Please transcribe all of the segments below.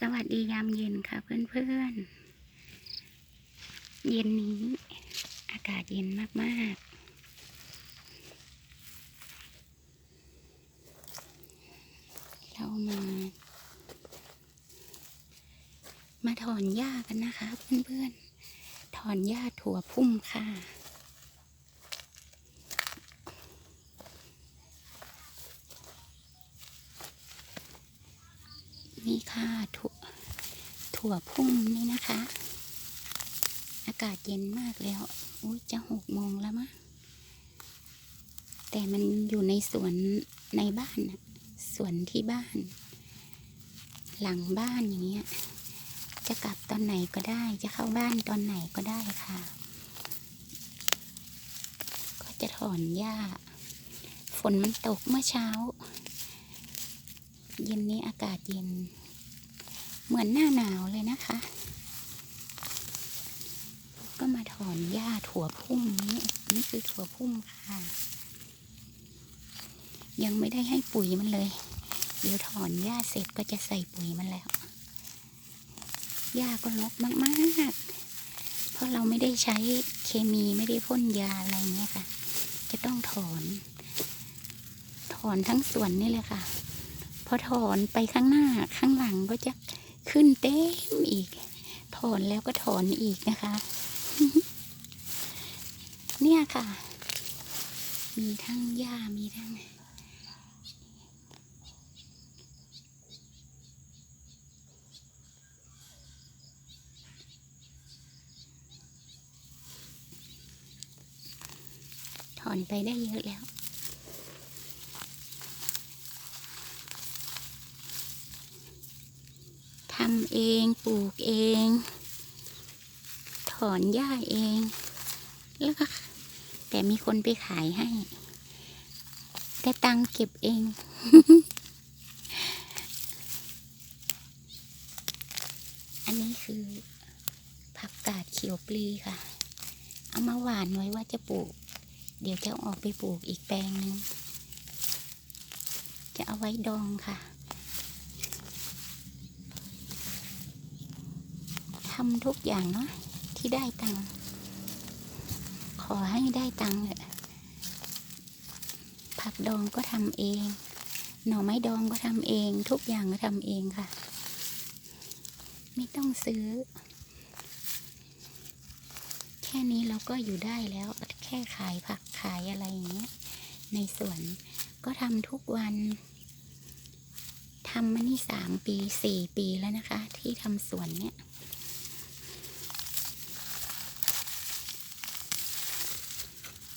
สวัสดียามเย็นค่ะเพื่อนๆ เย็นนี้อากาศเย็นมากๆเรามา มาถอนหญ้ากันนะคะ เพื่อนๆ ถอนหญ้าถั่วพุ่มค่ะ นี่ค่ะถั่ว ถั่วพุ่มนี่นะคะ อากาศเย็นมากแล้ว อุ้ยจะหกโมงแล้วมั้งแต่มันอยู่ในสวนในบ้านน่ะสวนที่บ้าน หลังบ้านอย่างเงี้ย จะกลับตอนไหนก็ได้ จะเข้าบ้านตอนไหนก็ได้ค่ะ ก็จะถอนหญ้า ฝนมันตกเมื่อเช้า เย็นนี้อากาศเย็น เหมือนหน้าหนาวเลยนะคะ ก็มาถอนหญ้าถั่วพุ่มนี่นี่คือถั่วพุ่มค่ะ ยังไม่ได้ให้ปุ๋ยมันเลย เดี๋ยวถอนหญ้าเสร็จก็จะใส่ปุ๋ยมันแล้วหญ้าก็รกมากๆ เพราะเราไม่ได้ใช้เคมีไม่ได้พ่นยาอะไรเงี้ยค่ะ จะต้องถอน ถอนทั้งสวนนี่เลยค่ะ พอถอนไปข้างหน้าข้างหลังก็จะ ขึ้นเต็มอีก ถอนแล้วก็ถอนอีกนะคะ เนี่ยค่ะ มีทั้งหญ้ามีทั้งถอนไปได้เยอะแล้วำเองปลูกเอง ถอนหญ้าเอง แล้วก็แต่มีคนไปขายให้ แต่ตังค์เก็บเอง อันนี้คือ ผักกาดเขียวปลีค่ะ เอามาหวานไว้ว่าจะปลูก เดี๋ยวจะเอาออกไปปลูกอีกแปลงหนึ่งจะเอาไว้ดองค่ะำทุกอย่างเนาะที่ได้ตังค์ขอให้ได้ตังค์เอะผักดองก็ทำเอง หน่อไม้ดองก็ทำเอง ทุกอย่างก็ทำเองค่ะ ไม่ต้องซื้อ แค่นี้เราก็อยู่ได้แล้ว แค่ขายผักขายอะไรอย่างเงี้ย ในสวนก็ทำทุกวันทำมานี่สามปีสี่ปีแล้วนะคะ ที่ทำสวนเนี่ย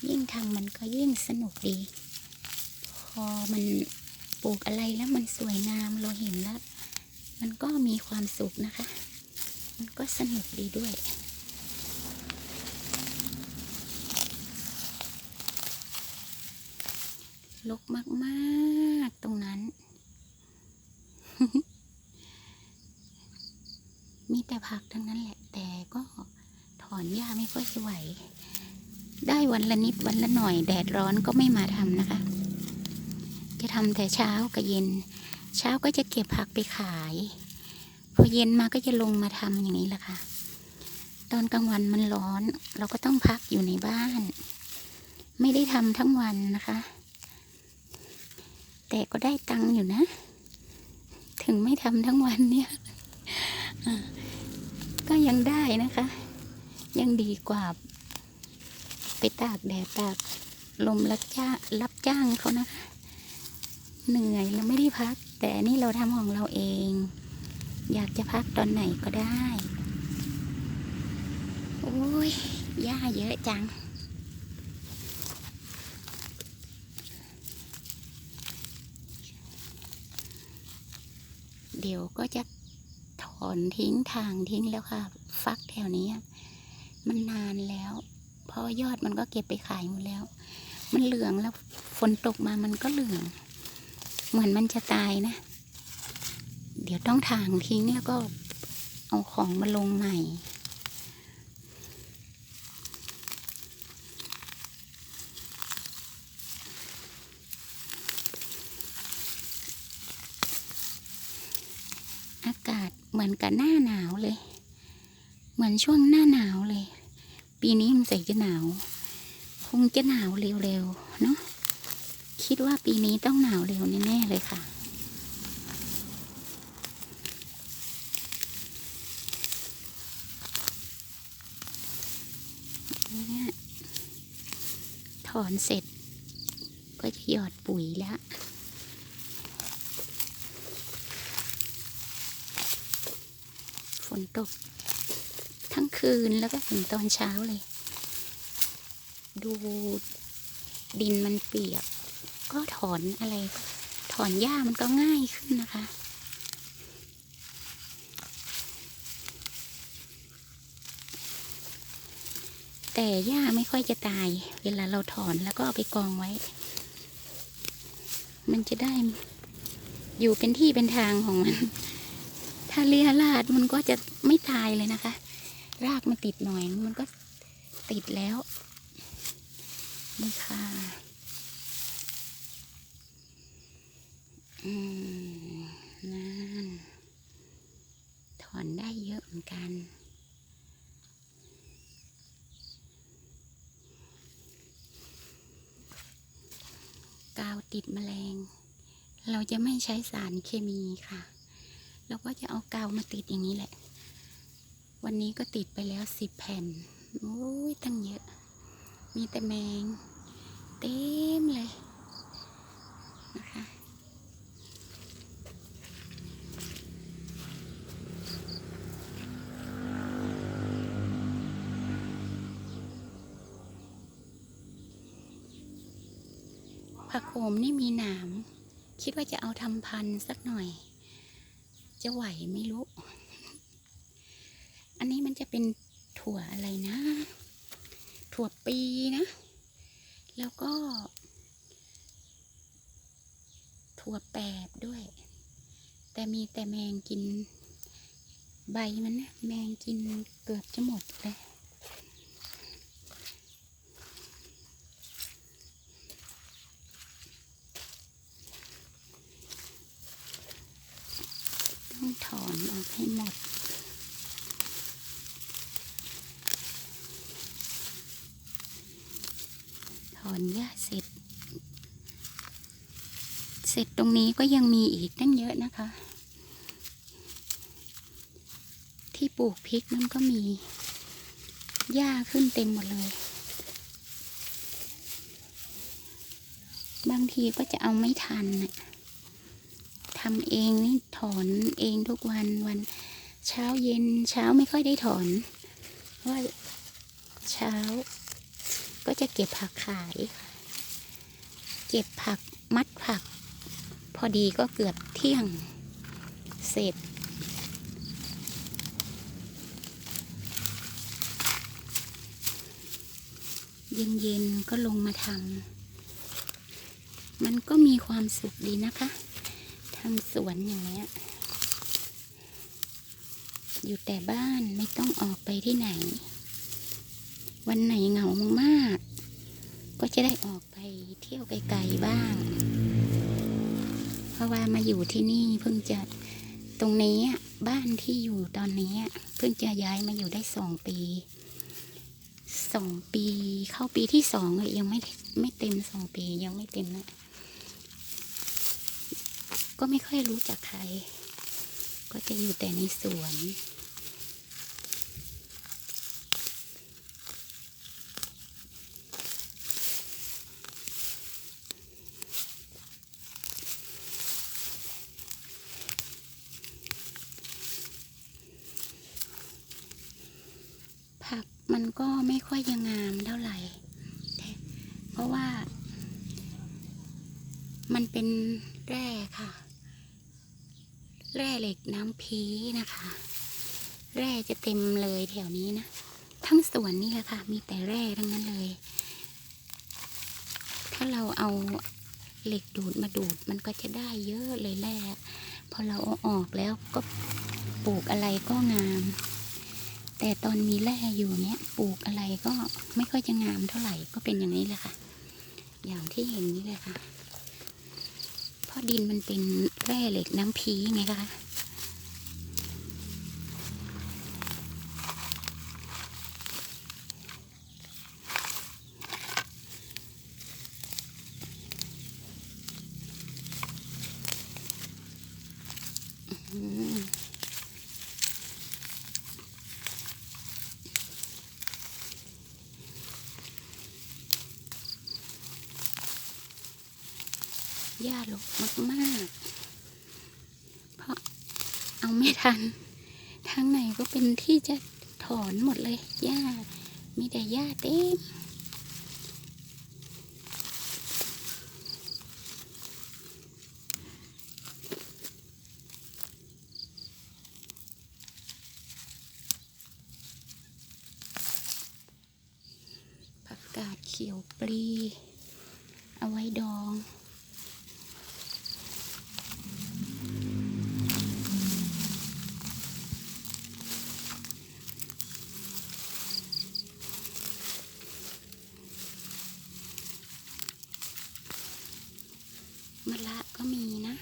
ยิ่ง ทำมันก็ยิ่งสนุกดี พอมันปลูกอะไรแล้วมันสวยงามเราเห็นแล้ว มันก็มีความสุขนะคะ มันก็สนุกดีด้วยลกมากๆตรงนั้น มีแต่ผักทั้งนั้นแหละ แต่ก็ถอนหญ้าไม่ค่อยจะไหว ได้วันละนิดวันละหน่อย แดดร้อนก็ไม่มาทำนะคะ จะทำแต่เช้ากับเย็น เช้าก็จะเก็บผักไปขาย พอเย็นมาก็จะลงมาทำอย่างนี้แหละค่ะ ตอนกลางวันมันร้อน เราก็ต้องพักอยู่ในบ้าน ไม่ได้ทำทั้งวันนะคะ แต่ก็ได้ตังค์อยู่นะ ถึงไม่ทำทั้งวันเนี่ยก็ยังได้นะคะ ยังดีกว่า ไปตากแดดตากลมรับจ้างรับจ้างเขานะคะเหนื่อยเราไม่ได้พัก แต่นี่เราทำของเราเอง อยากจะพักตอนไหนก็ได้โอ้ยหญ้าเยอะจัง เดี๋ยวก็จะถอนทิ้งทางทิ้งแล้วค่ะ ฟักแถวนี้มันนานแล้ว ราะยอดมันก็เก็บไปขายหมดแล้ว มันเหลืองแล้วฝนตกมามันก็เหลือง เหมือนมันจะตายนะ เดี๋ยวต้องทางทิ้งแล้วก็เอาของมาลงใหม่ อากาศเหมือนกับหน้าหนาวเลย เหมือนช่วงหน้าหนาวเลย ปีนี้สงสัยจะหนาว คงจะหนาวเร็วๆเนาะคิดว่าปีนี้ต้องหนาวเร็วแน่ๆเลยค่ะ ถอนเสร็จ ก็จะหยอดปุ๋ยแล้วฝนตก ทั้งคืนแล้วก็ถึงตอนเช้าเลย ดูดินมันเปียก ก็ถอนอะไร ถอนหญ้ามันก็ง่ายขึ้นนะคะแต่หญ้าไม่ค่อยจะตาย เวลาเราถอนแล้วก็เอาไปกองไว้ มันจะได้อยู่เป็นที่เป็นทางของมัน ถ้าเลียลาดมันก็จะไม่ตายเลยนะคะ รากมันติดหน่อยมันก็ติดแล้ว นี่ค่ะอืมนั่นถอนได้เยอะเหมือนกัน กาวติดแมลง เราจะไม่ใช้สารเคมีค่ะ เราก็จะเอากาวมาติดอย่างนี้แหละ วันนี้ก็ติดไปแล้วสิบแผ่น โอ้ยตั้งเยอะ มีแต่แมง เต็มเลยนะคะผักโขมนี่มีหนาม คิดว่าจะเอาทำพันธุ์สักหน่อย จะไหวไม่รู้ จะเป็นถั่วอะไรนะ ถั่วปีนะ แล้วก็ ถั่วแปบด้วย แต่มีแต่แมงกิน ใบมันนะแมงกินเกือบจะหมดเลยต้องถอนออกให้หมด อนหญ้าเสร็จ เสร็จตรงนี้ก็ยังมีอีกตั้งเยอะนะคะ ที่ปลูกพริกมันก็มีหญ้าขึ้นเต็มหมดเลย บางทีก็จะเอาไม่ทันน่ะทำเองนี่ถอนเองทุกวันวันเช้าเย็นเช้าไม่ค่อยได้ถอน ว่าเช้า ก็จะเก็บผักขาย เก็บผักมัดผัก พอดีก็เกือบเที่ยงเสร็จ เย็นๆก็ลงมาทำมันก็มีความสุขดีนะคะทำสวนอย่างเนี้ยอยู่แต่บ้านไม่ต้องออกไปที่ไหน วันไหนเหงามากๆ ก็จะได้ออกไปเที่ยวไกลๆบ้าง เพราะว่ามาอยู่ที่นี่เพิ่งจะตรงนี้บ้านที่อยู่ตอนนี้เพิ่งจะย้ายมาอยู่ได้สองปีสองปีเข้าปีที่สองเลยยังไม่ไม่เต็มสองปียังไม่เต็มนะก็ไม่ค่อยรู้จักใคร ก็จะอยู่แต่ในสวน ผัก มันก็ไม่ค่อยยังงามเท่าไหร่เพราะว่า มันเป็นแร่ค่ะ แร่เหล็กน้ำพีนะคะ แร่จะเต็มเลยแถวนี้นะ ทั้งสวนนี่แหละค่ะ มีแต่แร่ทั้งนั้นเลย ถ้าเราเอาเหล็กดูดมาดูดมันก็จะได้เยอะเลยแร่พอเราเอาออกแล้วก็ปลูกอะไรก็งาม แต่ตอนมีแร่อยู่เนี้ยปลูกอะไรก็ไม่ค่อยจะงามเท่าไหร่ก็เป็นอย่างนี้แหละค่ะ อย่างที่เห็นนี้เลยค่ะ เพราะดินมันเป็นแร่เหล็กน้ำพีไงคะ หญ้าหลกมากๆ เพราะเอาไม่ทัน ทางไหนก็เป็นที่จะถอนหมดเลยหญ้า มีแต่หญ้าเต็มผักกาดเขียวปลี เอาไว้ดอง มะละก็มีนะ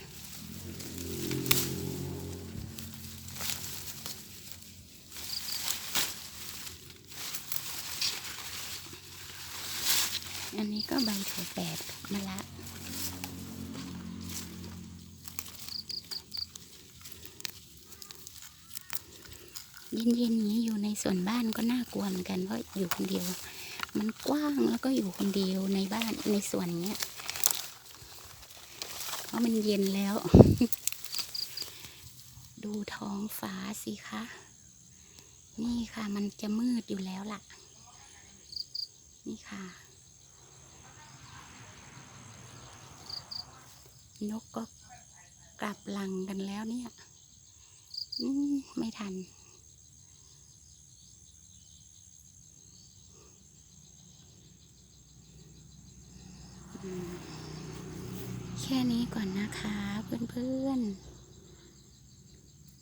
อันนี้ก็ใบถั่วแปดกับมะละเย็นๆนี้อยู่ในส่วนบ้านก็น่ากลัวเหมือนกันเพราะอยู่คนเดียว มันกว้างแล้วก็อยู่คนเดียวในบ้านในส่วนเนี้ย ราะมันเย็นแล้ว ดูท้องฟ้าสิคะ นี่ค่ะมันจะมืดอยู่แล้วล่ะ นี่ค่ะ นกก็กลับหลังกันแล้วเนี่ย ไม่ทัน แค่นี้ก่อนนะคะเพื่อนๆ